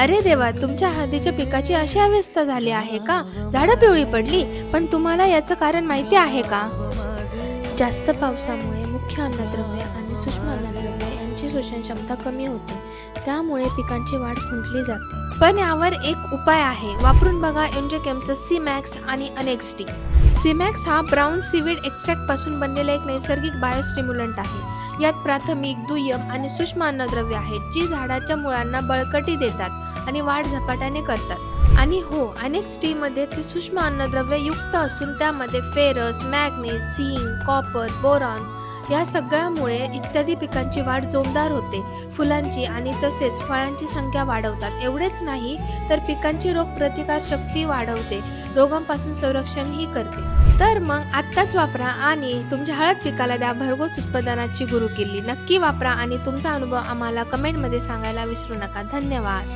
अरे देवा तुमच्या हळदीच्या पिकाची अशी अवस्था झाली आहे का? झाडं पिवळी पडली पण तुम्हाला याचं कारण माहिती आहे का? जास्त पावसामुळे मुख्य अन्नद्रव्य आणि सूक्ष्म अन्नद्रव्य यांची शोषण क्षमता कमी होते. त्यामुळे पिकांची वाढ खुंटली जाते. पण यावर एक उपाय आहे. वापरून बघा एन्जोकेमचं सीमॅक्स आणि अनेक्स टी सीमॅक्स हा ब्राऊन सीवीड एक्स्ट्रॅक्टपासून बनलेला एक नैसर्गिक बायोस्टिम्युलंट आहे. यात प्राथमिक दुय्यम आणि सूक्ष्म अन्नद्रव्य आहेत जी झाडाच्या मुळांना बळकटी देतात आणि वाढ झपाट्याने करतात. आणि हो अनेकमध्ये ते सूक्ष्म अन्नद्रव्य युक्त असून त्यामध्ये ferrous magnet zinc copper boron या सगळ्यामुळे इत्यादी पिकांची वाढ जोमदार होते. फुलांची आणि तसेच फळांची संख्या वाढवतात. एवढेच नाही तर पिकांची रोग प्रतिकार शक्ती वाढवते. रोगांपासून संरक्षणही करते. तर मग आत्ताच वापरा आणि तुमच्या हळद पिकाला द्या. भरघोस उत्पादनाची गुरु नक्की वापरा आणि तुमचा अनुभव आम्हाला कमेंटमध्ये सांगायला विसरू नका. धन्यवाद.